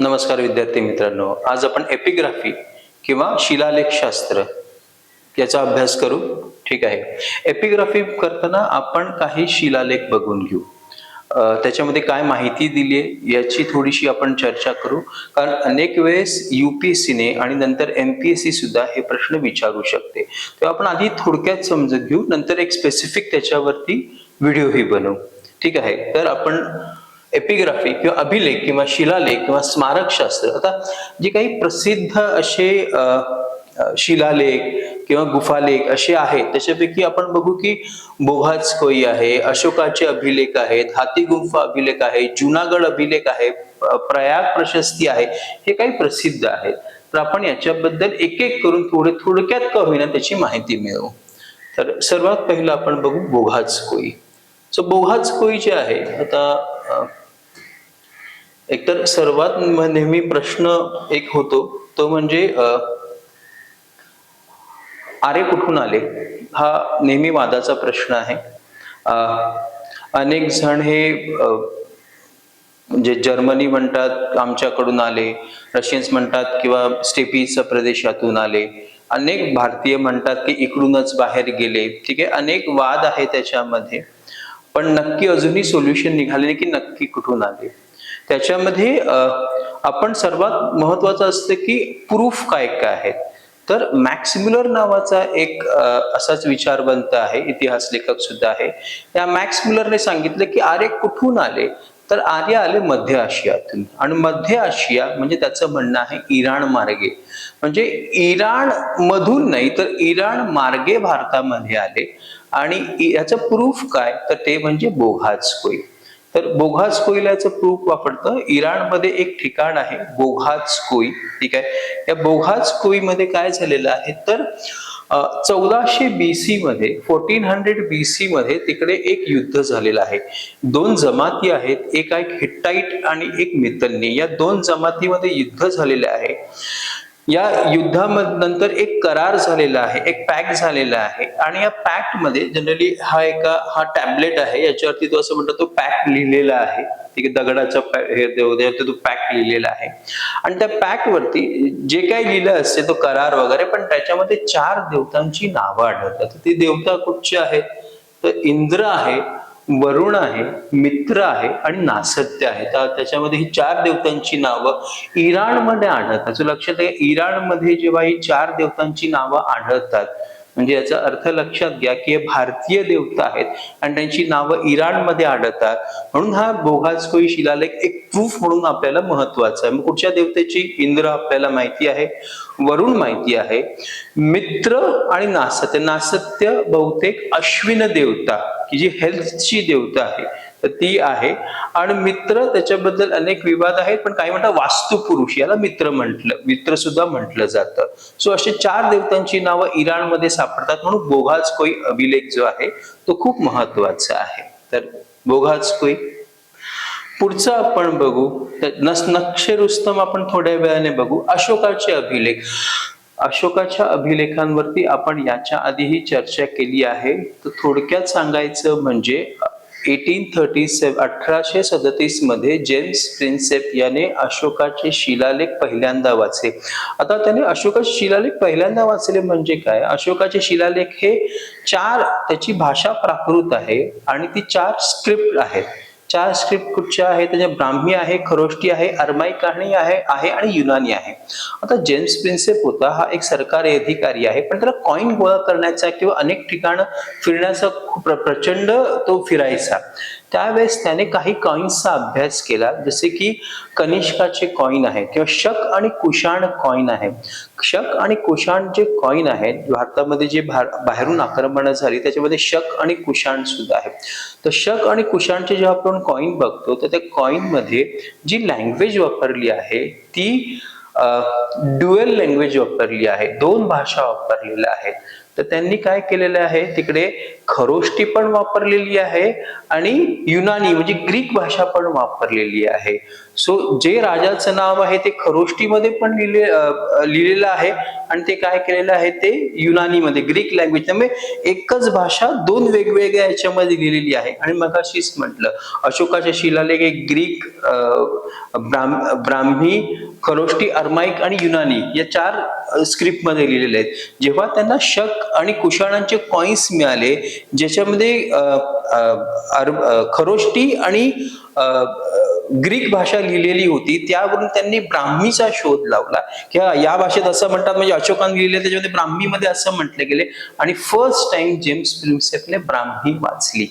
नमस्कार विद्यार्थी मित्रांनो आज आपण एपिग्राफी किंवा शिलालेखशास्त्र याचा अभ्यास करू. ठीक आहे. एपिग्राफी करताना आपण काही शिलालेख बघून घेऊ. त्याच्यामध्ये काय माहिती दिली आहे याची थोडीशी आपण चर्चा करू. कारण अनेक वेळेस यू पी एस सीने आणि नंतर एमपीएससी सुद्धा हे प्रश्न विचारू शकते. तेव्हा आपण आधी थोडक्यात समजून घेऊ नंतर एक स्पेसिफिक त्याच्यावरती व्हिडिओही बनवू. ठीक आहे. तर आपण एपिग्राफी किंवा अभिलेख किंवा शिलालेख किंवा स्मारकशास्त्र. आता जे काही प्रसिद्ध असे शिलालेख किंवा गुफालेख असे आहेत त्याच्यापैकी आपण बघू की बोघाच कोई आहे अशोकाचे अभिलेख आहेत हाती गुंफा अभिलेख आहे जुनागड अभिलेख आहे प्रयाग प्रशस्ती आहे हे काही प्रसिद्ध आहेत. तर आपण याच्याबद्दल एक एक करून थोडे थोडक्यात का होईना त्याची माहिती मिळवू. तर सर्वात पहिलं आपण बघू बोघाच कोई. सो बोघाच कोई जे आहे आता एकतर सर्वात नेहमी प्रश्न एक होतो तो म्हणजे आरे कुठून आले? हा नेहमी वादाचा प्रश्न आहे. अनेक जण हे म्हणजे जर्मनी म्हणतात आमच्याकडून आले. रशियन्स म्हणतात किंवा स्टेपीच्या प्रदेशातून आले. अनेक भारतीय म्हणतात की इकडूनच बाहेर गेले. ठीक आहे? अनेक वाद आहे त्याच्यामध्ये. पण नक्की अजूनही सोल्युशन निघाले की नक्की कुठून आले? त्याच्यामध्ये आपण सर्वात महत्वाचं असतं की प्रूफ काय काय आहेत. तर मॅक्सम्युलर नावाचा एक असाच विचारवंत आहे इतिहास लेखक सुद्धा आहे. या मॅक्सम्युलरने सांगितलं की आर्य कुठून आले? तर आर्य आले मध्य आशियातून. आणि मध्य आशिया म्हणजे त्याचं म्हणणं आहे इराण मार्गे. म्हणजे इराण मधून नाही तर इराण मार्गे भारतामध्ये आले. आणि याचं प्रूफ काय? तर ते म्हणजे बोघाच होईल तर बोघाज कोईलाचं प्रूफ वापरतं. इराणमध्ये एक ठिकाण आहे बोघाज कोई. ठीक आहे? या बोघाज कोईमध्ये काय झालेलं आहे? तर चौदाशे बीसी मध्ये फोर्टीन हंड्रेड बीसी मध्ये तिकडे एक युद्ध झालेलं आहे. दोन जमाती आहेत एक आहे हिट्टाईट आणि एक मितलनी. या दोन जमातीमध्ये युद्ध झालेले आहे. या युद्धानंतर एक करार झालेला आहे एक पॅक्ट झालेला आहे. आणि या पॅक्टमध्ये जनरली हा एका हा टॅबलेट आहे याच्यावरती तो असं म्हणतो तो पॅक्ट लिहिलेला आहे. ठीक आहे दगडाचा पॅक देव- तो पॅक्ट लिहिलेला आहे. आणि त्या पॅक्ट वरती जे काही लिहिलं असते तो करार वगैरे पण त्याच्यामध्ये चार देवतांची नावं आढळतात. ती देवता कुठची आहेत? तर इंद्र आहे वरुण आहे मित्र आहे आणि नासत्य आहे. तर त्याच्यामध्ये ही चार देवतांची नावं इराणमध्ये आढळतात. लक्षात आहे इराणमध्ये जेव्हा ही चार देवतांची नावं आढळतात म्हणजे याचा अर्थ लक्षात घ्या की हे भारतीय देवता आहेत आणि त्यांची नावं इराणमध्ये आढळतात. म्हणून हा बोघाज कोई शिलालेख एक प्रूफ म्हणून आपल्याला महत्त्वाचा आहे. मग कुठच्या देवतेची इंद्र आपल्याला माहिती आहे? वरुण माहिती आहे. मित्र आणि नासत्य. नासत्य बहुतेक अश्विन देवता की जी हेल्थची देवता आहे. तर ती आहे. आणि मित्र त्याच्याबद्दल अनेक विवाद आहेत पण काही म्हणतात वास्तुपुरुष याला मित्र म्हटलं मित्र सुद्धा म्हटलं जातं. सो असे चार देवतांची नावं इराणमध्ये सापडतात म्हणून बोघाच कोई अभिलेख जो आहे तो खूप महत्त्वाचा आहे. तर बोघाच कोई पुढचं आपण बघू नस नक्षे रुस्तम आपण थोड्या वेळाने बघू अशोकाचे अभिलेख. अशोकाच्या अभिलेखांवरती आपण याच्या आधीही चर्चा केली आहे. तर थोडक्यात सांगायचं म्हणजे एटीन थर्टी सेव्हन अठराशे सदतीसमध्ये जेम्स प्रिन्सेप याने अशोकाचे शिलालेख पहिल्यांदा वाचले. आता त्याने अशोकाचे शिलालेख पहिल्यांदा वाचले म्हणजे काय? अशोकाचे शिलालेख हे चार त्याची भाषा प्राकृत आहे आणि ती चार स्क्रिप्ट आहेत. चार स्क्रिप्ट कुठच्या आहेत? त्याच्या ब्राह्मी आहे खरोष्टी आहे अरमाई कहाणी आहे आहे आणि युनानी आहे. आता जेम्स प्रिन्सेप होता हा एक सरकारी अधिकारी आहे पण त्याला कॉईन गोळा करण्याचा किंवा अनेक ठिकाण फिरण्याचा खूप प्रचंड तो फिरायचा. त्यावेळेस त्याने काही कॉईन्सचा अभ्यास केला. जसे की कनिष्काचे कॉईन आहे किंवा शक आणि कुशाण कॉईन आहे. शक आणि कुशाण जे कॉईन आहेत भारतामध्ये जे बाहेरून आक्रमणं झाली त्याच्यामध्ये शक आणि कुशाण सुद्धा आहे. तर शक आणि कुशाणचे जेव्हा आपण कॉईन बघतो तर त्या कॉईन मध्ये जी लँग्वेज वापरली आहे ती ड्युएल लँग्वेज वापरली आहे दोन भाषा वापरलेल्या आहेत. तर त्यांनी काय केलेलं आहे? तिकडे खरोष्टी पण वापरलेली आहे आणि युनानी म्हणजे ग्रीक भाषा पण वापरलेली आहे. सो जे राजाचं नाव आहे ते खरोष्टीमध्ये पण लिहिले लिहिलेलं आहे आणि ते काय केलेलं आहे? ते युनानीमध्ये ग्रीक लँग्वेज त्यामुळे एकच भाषा दोन वेगवेगळ्या याच्यामध्ये लिहिलेली आहे. आणि मग अशीच म्हटलं अशोकाच्या शिलालेख एक ग्रीक अं, ब्राह्मी खरोष्टी अर्माईक आणि युनानी या चार स्क्रिप्टमध्ये लिहिलेले आहेत. जेव्हा त्यांना शक आणि कुशाणांचे कॉइन्स मिळाले ज्याच्यामध्ये खरोष्टी आणि ग्रीक भाषा लिहिलेली होती त्यावरून त्यांनी ब्राह्मीचा शोध लावला. किंवा या भाषेत असं म्हणतात म्हणजे अशोकाने लिहिले त्याच्यामध्ये ब्राह्मीमध्ये असं म्हटले गेले. आणि फर्स्ट टाइम जेम्स फिल्मसेफने ब्राह्मी वाचली.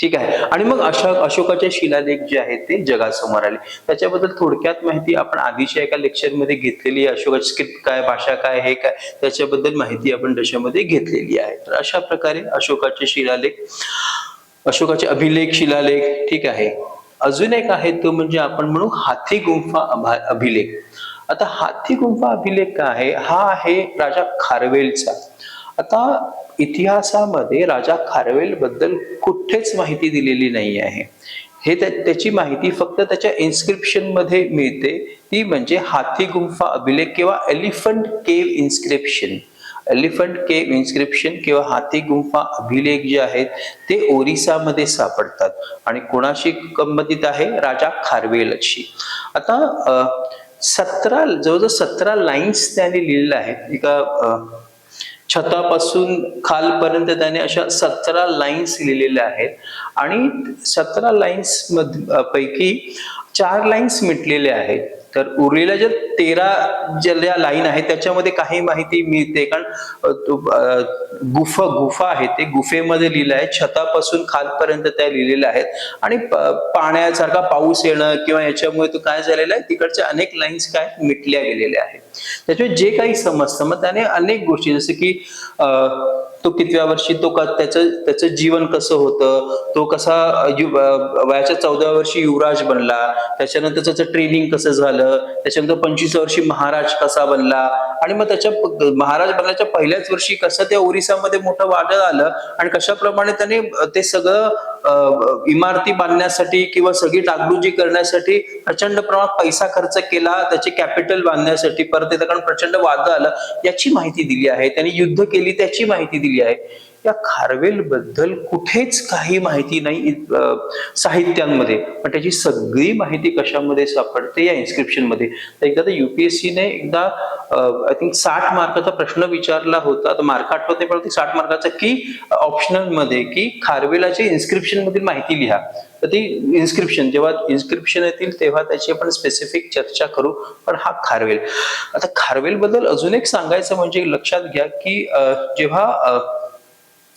ठीक आहे. आणि मग अशोक अशोकाचे शिलालेख जे आहेत ते जगासमोर आले. त्याच्याबद्दल थोडक्यात माहिती आपण आधीच्या एका लेक्चरमध्ये घेतलेली आहे. अशोकाची काय भाषा काय हे काय त्याच्याबद्दल माहिती आपण त्याच्यामध्ये घेतलेली आहे. तर अशा प्रकारे अशोकाचे शिलालेख अशोकाचे अभिलेख शिलालेख ठीक आहे. अजून एक आहे तो म्हणजे आपण म्हणू हाथी गुंफा अभा- अभिलेख. आता हाथी गुंफा अभिलेख काय आहे? हा आहे राजा खारवेलचा. आता इतिहासामध्ये राजा खारवेल बद्दल कुठेच माहिती दिलेली नाही आहे. हे त्याची माहिती फक्त त्याच्या इन्स्क्रिप्शनमध्ये मिळते. ती म्हणजे हाथी गुंफा अभिलेख किंवा elephant cave inscription elephant cave inscription किंवा हाथी गुंफा अभिलेख जे आहेत ते ओरिसामध्ये सापडतात. आणि कोणाशी संबंधित आहे? राजा खारवेलशी. आता सतरा जवळजवळ सतरा लाईन्स त्याने लिहिलेल्या आहेत. एका छतापासून खालपर्यंत त्याने अशा सतरा लाईन्स लिहिलेल्या आहेत. आणि सतरा लाईन्स पैकी चार लाईन्स मिटलेल्या आहेत. तर उरलेल्या ज्या तेरा ज्या लाईन आहेत त्याच्यामध्ये काही माहिती मिळते. कारण गुफा गुफा आहे ते. गुफेमध्ये लिहिलं आहे छतापासून खालपर्यंत त्या लिहिलेल्या आहेत. आणि पाण्यासारखा पाऊस येणं किंवा याच्यामुळे तो काय झालेला आहे तिकडच्या अनेक लाईन्स काय मिटल्या गेलेल्या आहेत. त्याच्यामुळे जे काही समजतं मग त्याने अनेक गोष्टी जसं की अं, तो कितव्या वर्षी तो त्याचं त्याचं जीवन कसं होतं तो कसा वयाच्या चौदाव्या वर्षी युवराज बनला त्याच्यानंतर त्याचं ट्रेनिंग कसं झालं त्याच्यानंतर पंचवीस वर्षी महाराज कसा बनला आणि मग त्याच्या महाराज बनल्याच्या पहिल्याच वर्षी कसं त्या ओरिसामध्ये मोठं वादळ आलं आणि कशाप्रमाणे त्याने ते सगळं इमारती बांधण्यासाठी किंवा सगळी डागडुजी करण्यासाठी प्रचंड प्रमाणात पैसा खर्च केला त्याचे कॅपिटल बांधण्यासाठी परत कारण प्रचंड वादळ आलं याची माहिती दिली आहे. त्यांनी युद्ध केली त्याची माहिती दिली आहे. या खारवेल बद्दल कुठेच काही माहिती नाही साहित्यांमध्ये. पण त्याची सगळी माहिती कशामध्ये सापडते या इन्स्क्रिप्शनमध्ये तर एकदा तर युपीएससीने एकदा आय थिंक साठ मार्काचा प्रश्न विचारला होता. तर मार्क आठवते पण साठ मार्काचा की ऑप्शनलमध्ये की खारवेलाच्या इन्स्क्रिप्शन मधील माहिती लिहा. तर ती इन्स्क्रिप्शन जेव्हा इन्स्क्रिप्शन येतील तेव्हा त्याची आपण स्पेसिफिक चर्चा करू. पण हा खारवेल. आता खारवेल बद्दल अजून एक सांगायचं म्हणजे लक्षात घ्या की जेव्हा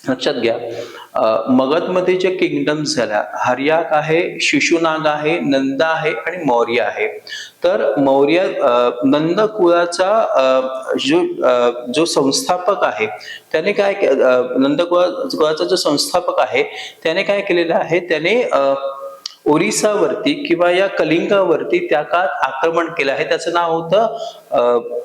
लक्षात घ्या. मगधमध्ये जे किंगडम्स झाल्या. हर्याक आहे शिशुनाग आहे नंदा आहे आणि मौर्य आहे. तर मौर्य नंद कुळाचा जो जो संस्थापक आहे त्याने काय नंद कुळा- कुळाचा जो संस्थापक आहे त्याने काय केलेलं आहे? त्याने ओरिसावरती किंवा या कलिंगावरती त्या काळात आक्रमण केलं आहे. त्याचं नाव होतं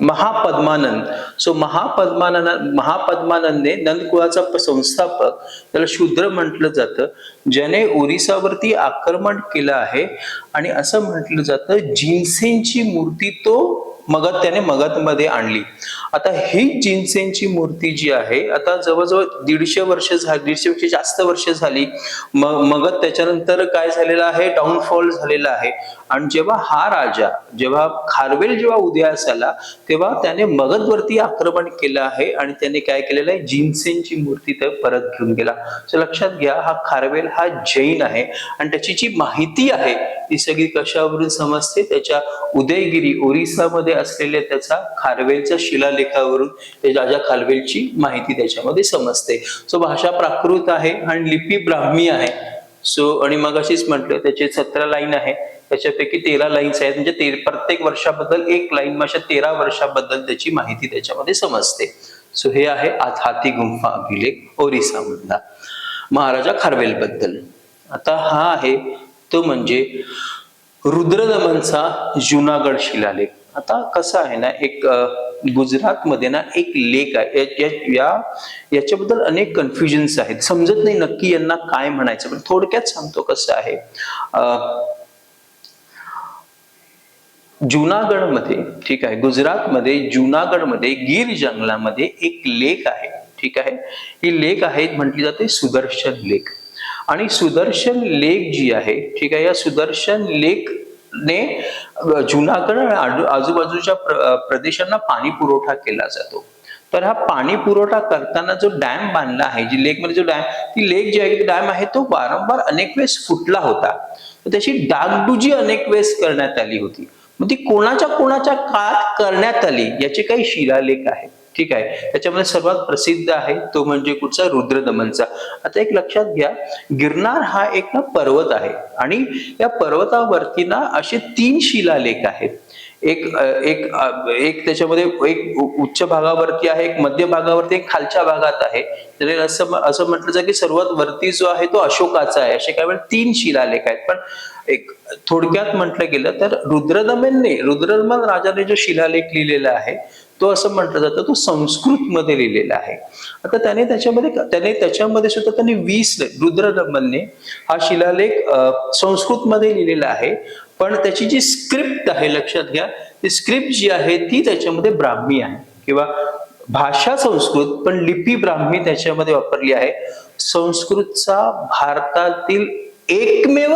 महापद्मानंद. सो महापद्मानंद महापद्मानंदने नंदकुळाचा संस्थापक त्याला शूद्र म्हटलं जातं ज्याने ओरिसावरती आक्रमण केलं आहे. आणि असं म्हटलं जातं जिन्सेनची मूर्ती तो मगध त्याने मगधमध्ये आणली. आता ही जिन्सेनची मूर्ती जी आहे आता जवळजवळ दीडशे वर्ष झाली दीडशे पेक्षा जास्त वर्ष झाली. मग मगध त्याच्यानंतर काय झालेलं आहे? डाऊनफॉल झालेला आहे. आणि जेव्हा हा राजा जेव्हा खारवेल जेव्हा उदयास आला तेव्हा त्याने मगधवरती आक्रमण केलं आहे आणि त्याने काय केलेलं आहे? जिन्सेनची मूर्ती ते परत घेऊन गेला. तर लक्षात घ्या हा खारवेल हा जैन आहे आणि त्याची जी माहिती आहे ती सगळी कशावरून समजते? त्याच्या उदयगिरी ओरिसामध्ये असलेल्या त्याचा खारवेलच्या शिलालेखावरून राजा खारवेलची माहिती त्याच्यामध्ये समजते. सो भाषा प्राकृत आहे आणि लिपी ब्राह्मी आहे. सो आणि मग अशीच म्हटलं त्याचे सतरा लाईन आहे. त्याच्यापैकी तेरा लाईन्स आहेत. म्हणजे ते प्रत्येक वर्षाबद्दल एक लाईन अशा तेरा वर्षाबद्दल त्याची माहिती त्याच्यामध्ये समजते. सो हे आहे आज हाती गुंफा अभिलेख ओरिसा मधला. महाराजा खारवेल बद्दल आता हा आहे तो म्हणजे रुद्रदमनचा जुनागड शिलालेख. आता कसं आहे ना एक गुजरातमध्ये ना एक लेक आहे. या- याच्याबद्दल अनेक कन्फ्युजन्स आहेत. समजत नाही नक्की यांना काय म्हणायचं पण थोडक्यात सांगतो कसं आहे. जुनागडमध्ये ठीक आहे गुजरातमध्ये जुनागडमध्ये गिर जंगलामध्ये एक लेक आहे ठीक आहे. ही लेक आहे म्हटली जाते सुदर्शन लेक. आणि सुदर्शन लेक जी आहे ठीक आहे या सुदर्शन लेक ने जुनागड आणि आजूबाजूच्या प्रदेशांना पाणी पुरवठा केला जातो. तर हा पाणी पुरवठा करताना जो डॅम बांधला आहे जी लेकमध्ये जो डॅम ती लेक जी आहे डॅम आहे तो वारंवार अनेक वेळेस फुटला होता. त्याची डागडुजी अनेक वेळेस करण्यात आली होती. मग ती कोणाच्या कोणाच्या काळात करण्यात आली याचे काही शिलालेख आहेत. ठीक आहे. त्याच्यामध्ये सर्वात प्रसिद्ध आहे तो म्हणजे कुठचा? रुद्रदमनचा. आता एक लक्षात घ्या गिरनार हा एक ना पर्वत आहे आणि या पर्वतावरती ना असे तीन शिलालेख आहेत. एक एक एक त्याच्यामध्ये एक उच्च भागावरती आहे एक मध्य भागावरती एक खालच्या भागात आहे. तर असं असं म्हटलं जातं की सर्वात वरती जो आहे तो अशोकाचा आहे. असे काही वेळा तीन शिलालेख आहेत. पण एक थोडक्यात म्हटलं गेलं तर रुद्रदमनने रुद्रदमन राजाने जो शिलालेख लिहिलेला आहे तो असं म्हटलं जातं तो संस्कृत मध्ये लिहिलेला आहे. आता त्याने त्याच्यामध्ये त्याने त्याच्यामध्ये सुद्धा त्यांनी वीस रुद्रदमनने हा शिलालेख संस्कृत मध्ये लिहिलेला आहे. पण त्याची जी स्क्रिप्ट आहे लक्षात घ्या ती स्क्रिप्ट जी आहे ती त्याच्यामध्ये ब्राह्मी आहे. किंवा भाषा संस्कृत पण लिपी ब्राह्मी त्याच्यामध्ये वापरली आहे. संस्कृतचा भारतातील एकमेव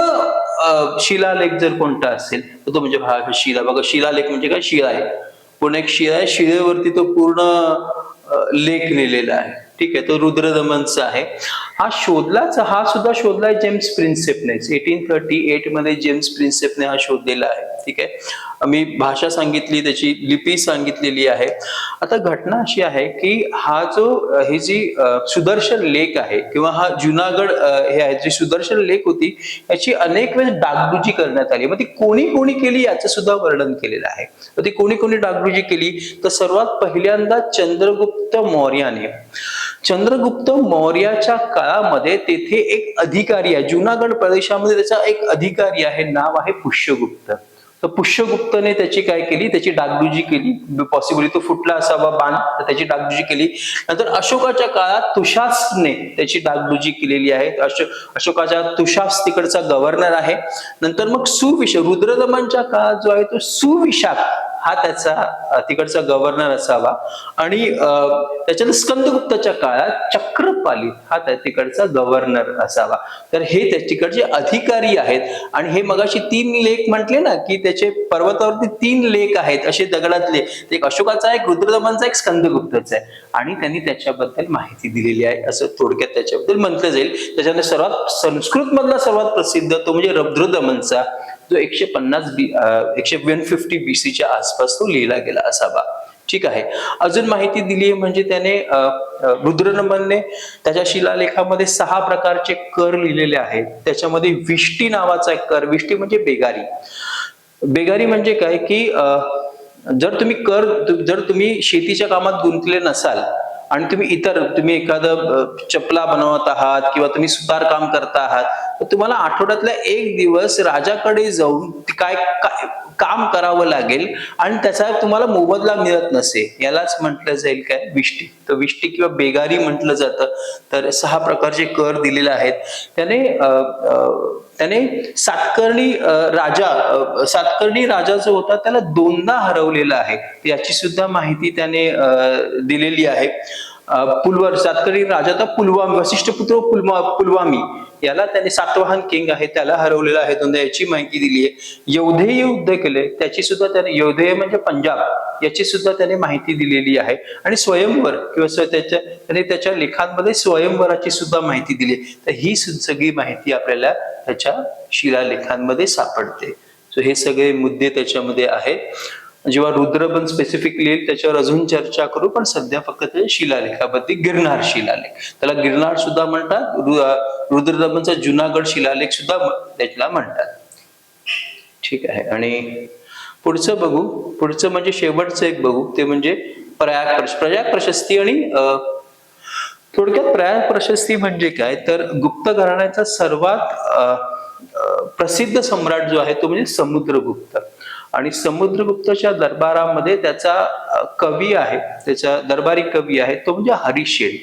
शिलालेख जर कोणता असेल तर तो म्हणजे भा शिला. बघा शिलालेख म्हणजे काय? शिला आहे. पण एक शिळा आहे शिळेवरती तो पूर्ण लेख लिहिलेला आहे. ठीक आहे तो रुद्रदमनचा आहे. हा शोधलाच हा सुद्धा शोधलाय जेम्स प्रिन्सेपने एटीन थर्टी एटमध्ये जेम्स प्रिन्सेपने हा शोधलेला आहे. ठीक आहे? मी भाषा सांगितली त्याची लिपी सांगितलेली आहे. आता घटना अशी आहे की हा जो अ, ही जी सुदर्शन लेक आहे किंवा हा जुनागड हे आहे जी सुदर्शन लेक होती याची अनेक वेळेस डागडुजी करण्यात आली. मग ती कोणी कोणी केली याचं सुद्धा वर्णन केलेलं आहे. मग ती कोणी कोणी डागडुजी केली तर सर्वात पहिल्यांदा चंद्रगुप्त मौर्याने चंद्रगुप्त मौर्याच्या काळामध्ये तेथे एक अधिकारी आहे. जुनागड प्रदेशामध्ये त्याचा एक अधिकारी आहे. नाव आहे पुष्यगुप्त. तर पुष्यगुप्तने त्याची काय केली? त्याची डागडुजी केली. पॉसिबली तो फुटला असावा बाण तर त्याची डागडुजी केली. नंतर अशोकाच्या काळात तुषासने त्याची डागडुजी केलेली आहे. अशो अशोकाच्या तुषास तिकडचा गव्हर्नर आहे. नंतर मग सुविषा रुद्रदमनच्या काळात जो आहे तो सुविशाख हा त्याचा तिकडचा गव्हर्नर असावा. आणि त्याच्यानंतर स्कंदगुप्ताच्या काळात चक्रपाली हा त्या तिकडचा गव्हर्नर असावा. तर हे त्या तिकडचे अधिकारी आहेत. आणि हे मगाशी तीन लेख म्हटले ना की त्याचे पर्वतावरती तीन लेख आहेत असे दगडातले. एक अशोकाचा एक रुद्रदमनचा एक स्कंदगुप्ताचा आहे. आणि त्यांनी त्याच्याबद्दल माहिती दिलेली आहे असं थोडक्यात त्याच्याबद्दल म्हटलं जाईल. त्याच्यानंतर सर्वात संस्कृत मधला सर्वात प्रसिद्ध तो म्हणजे रुद्रदमनचा जो एकशे पन्नास बी एकशे वन फिफ्टी बीसीच्या आसपास तो लिहिला गेला असावा. ठीक आहे. अजून माहिती दिली आहे म्हणजे त्याने रुद्रनमनने त्याच्या शिलालेखामध्ये सहा प्रकारचे कर लिहिलेले आहेत. त्याच्यामध्ये विष्टी नावाचा एक कर विष्टी म्हणजे बेगारी. बेगारी म्हणजे काय की अं, जर तुम्ही कर जर तुम्ही शेतीच्या कामात गुंतले नसाल आणि तुम्ही इतर तुम्ही एखादं चपला बनवत आहात किंवा तुम्ही सुतार काम करता आहात तर तुम्हाला आठवड्यातला एक दिवस राजाकडे जाऊन काय काय काम करावं लागेल आणि त्याचा तुम्हाला मोबदला मिळत नसे. यालाच म्हटलं जाईल काय? विष्टी. तर विष्टी किंवा बेगारी म्हटलं जातं. तर सहा प्रकारचे कर दिलेले आहेत. त्याने अं, अं, त्याने सातकर्णी राजा सातकर्णी राजा जो होता त्याला दोनदा हरवलेला आहे. याची सुद्धा माहिती त्याने अं, दिलेली आहे. पुलवर सातकर्णी राजा तर पुलवामी वशिष्ठ पुत्र पुलवा पुलवामी. याला त्यांनी सातवाहन किंग आहे त्याला हरवलेला आहे दोनदा याची माहिती दिली आहे योधेय युद्ध केले त्याची सुद्धा त्याने योधेय म्हणजे पंजाब याची सुद्धा त्याने माहिती दिलेली आहे. आणि स्वयंवर किंवा त्याच्या त्याने त्याच्या लेखांमध्ये स्वयंवराची सुद्धा माहिती दिली तर ही सगळी माहिती आपल्याला त्याच्या शिलालेखांमध्ये सापडते. सो हे सगळे मुद्दे त्याच्यामध्ये आहेत. जेव्हा रुद्रबन स्पेसिफिक लिहिल त्याच्यावर अजून चर्चा करू पण सध्या फक्त शिलालेखाबद्दल गिरनार शिलालेख. त्याला गिरनार सुद्धा म्हणतात रुद्रदमनचा जुनागड शिलालेख सुद्धा त्याला म्हणतात. ठीक आहे. आणि पुढचं बघू. पुढचं म्हणजे शेवटचं एक बघू. ते म्हणजे प्रयाग प्रयाग प्रशस्ती आणि थोडक्यात प्रयाग प्रशस्ती म्हणजे काय? तर गुप्त घराण्याचा सर्वात प्रसिद्ध सम्राट जो आहे तो म्हणजे समुद्रगुप्त. आणि समुद्रगुप्तच्या दरबारामध्ये त्याचा कवी आहे त्याचा दरबारी कवी आहे तो म्हणजे हरिशेण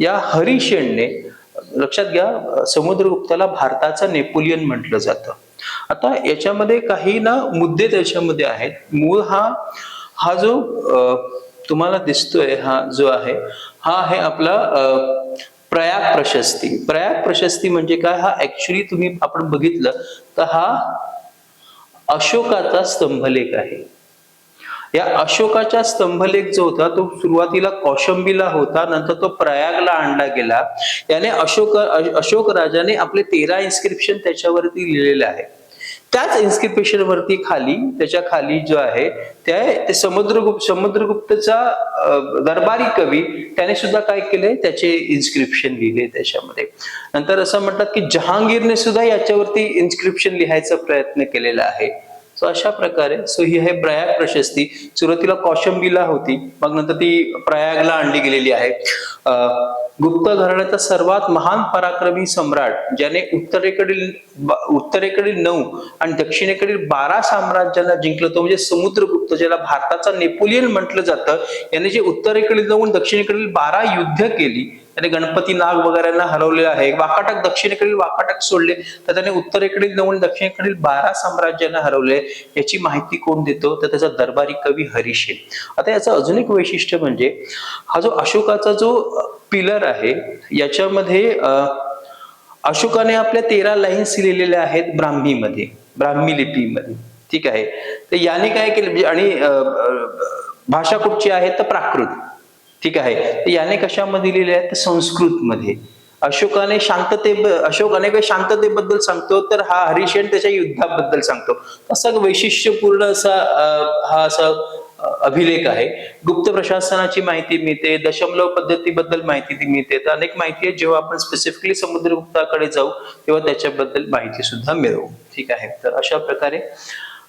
या हरिशेणने लक्षात घ्या समुद्रगुप्ताला भारताचा नेपोलियन म्हटलं जातं. आता याच्यामध्ये काही ना मुद्दे त्याच्यामध्ये आहेत. मूळ हा हा जो तुम्हाला दिसतोय हा जो आहे हा आहे आपला प्रयाग प्रशस्ती. प्रयाग प्रशस्ती म्हणजे काय? हा ऍक्च्युली तुम्ही आपण बघितलं तर हा अशोकाचा स्तंभलेख आहे. या अशोकाचा स्तंभलेख जो होता तो सुरुवातीला कौशंबीला होता नंतर तो प्रयागला आणला गेला. याने अशोक अशोक राजाने आपले तेरा इन्स्क्रिप्शन त्याच्यावरती लिहिलेले आहे त्याच इन्स्क्रिप्शन वरती खाली त्याच्याखाली जो आहे त्या ते समुद्रगुप्त समुद्रगुप्तचा दरबारी कवी त्याने सुद्धा काय केले त्याचे इन्स्क्रिप्शन लिहिले त्याच्यामध्ये. नंतर असं म्हणतात की जहांगीरने सुद्धा याच्यावरती इन्स्क्रिप्शन लिहायचा प्रयत्न केलेला आहे. सो अशा प्रकारे सो ही आहे प्रयाग प्रशस्ती. सुरुवातीला कौशंबीला होती. मग नंतर ती प्रयागला आणली गेलेली आहे. गुप्त घराण्याचा सर्वात महान पराक्रमी सम्राट ज्याने उत्तरेकडील उत्तरेकडील नऊ आणि दक्षिणेकडील बारा साम्राज्यांना जिंकलं तो म्हणजे समुद्रगुप्त ज्याला भारताचा नेपोलियन म्हटलं जातं. याने जे उत्तरेकडील नऊ आणि दक्षिणेकडील बारा युद्ध केली त्याने गणपती नाग वगैरे हरवलेलं आहे. वाकाटक दक्षिणेकडील वाकाटक सोडले तर त्याने उत्तरेकडील नऊ दक्षिणेकडील बारा साम्राज्यांना हरवले. याची माहिती कोण देतो? तर त्याचा दरबारी कवी हरीश. आता याचं अजून एक वैशिष्ट्य म्हणजे हा जो अशोकाचा जो पिलर आहे याच्यामध्ये अशोकाने आपल्या तेरा लाईन्स लिहिलेल्या आहेत ब्राह्मीमध्ये ब्राह्मी लिपीमध्ये. ठीक आहे? तर याने काय केलं? म्हणजे आणि भाषा कुठची आहे? तर प्राकृत. ठीक आहे. याने कशामध्ये लिहिले आहे? संस्कृत मध्ये अशोकाने शांतते अशोक अनेक शांततेबद्दल सांगतो तर हा हरिशेन त्याच्या युद्धाबद्दल सांगतो. असा वैशिष्ट्यपूर्ण असा हा असा अभिलेख आहे. गुप्त प्रशासनाची माहिती मिळते दशमलव पद्धतीबद्दल माहिती ती मिळते. तर अनेक माहिती आहे जेव्हा आपण स्पेसिफिकली समुद्रगुप्ताकडे जाऊ तेव्हा त्याच्याबद्दल माहिती सुद्धा मिळवू ठीक आहे. तर अशा प्रकारे.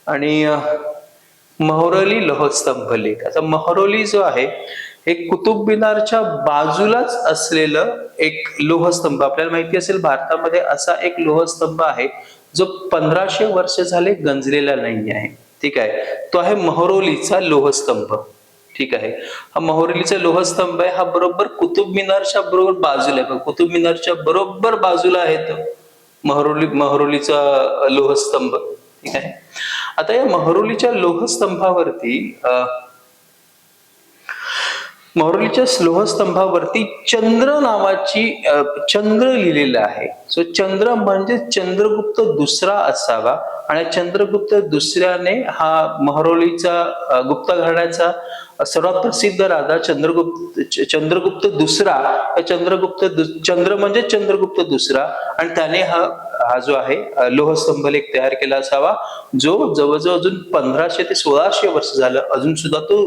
आणि मोहरोली महरोली लोहस्तंभ लेख. आता महरोली जो आहे हे कुतुब मिनारच्या बाजूलाच असलेलं एक लोहस्तंभ. आपल्याला माहिती असेल भारतामध्ये असा एक लोहस्तंभ आहे जो पंधराशे वर्ष झाले गंजलेला नाही आहे. ठीक आहे? तो आहे महरोलीचा लोहस्तंभ. ठीक आहे? हा महरोलीचा लोहस्तंभ आहे हा बरोबर कुतुब मिनारच्या बरोबर बाजूला आहे. कुतुब मिनारच्या बरोबर बाजूला आहे तो. महरोली महरोलीचा लोहस्तंभ. ठीक आहे? आता या महरोलीच्या लोहस्तंभावरती अं, महरोलीच्या लोहस्तंभावरती चंद्र नावाची चंद्र लिहिलेलं आहे. सो चंद्र म्हणजे चंद्रगुप्त दुसरा असावा. आणि चंद्रगुप्त दुसऱ्याने हा महरोलीचा गुप्त घराण्याचा सर्वात प्रसिद्ध राजा चंद्रगुप्त चंद्रगुप्त दुसरा चंद्रगुप्त चंद्र म्हणजे चंद्रगुप्त दुसरा आणि त्याने हा हा जो आहे लोहस्तंभ लेख तयार केला असावा जो जवळजवळ अजून पंधराशे ते सोळाशे वर्ष झालं अजून सुद्धा तो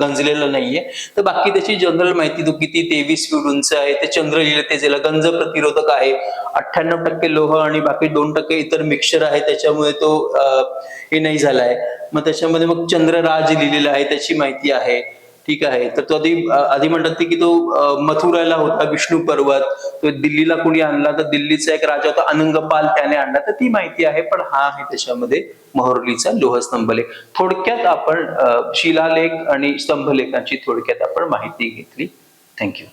गंजलेला नाहीये. तर बाकी त्याची जनरल माहिती तो किती तेवीस फीट उंच आहे ते चंद्र लिहिलं गंज प्रतिरोधक आहे अठ्ठ्याण्णव टक्के लोह आणि बाकी दोन टक्के इतर मिक्सचर आहे त्याच्यामुळे तो तो हे नाही झालाय. मग त्याच्यामध्ये मग चंद्रराज लिहिलेला आहे त्याची माहिती आहे. ठीक आहे. तर तो आधी आधी म्हणतात ते की तो मथुराला होता विष्णू पर्वत. तो दिल्लीला कुणी आणला तर दिल्लीचा एक राजा होता अनंगपाल त्याने आणला. तर ती माहिती आहे पण हा आहे त्याच्यामध्ये महरोलीचा लोहस्तंभलेख. थोडक्यात आपण शिलालेख आणि स्तंभलेखांची थोडक्यात आपण माहिती घेतली. थँक्यू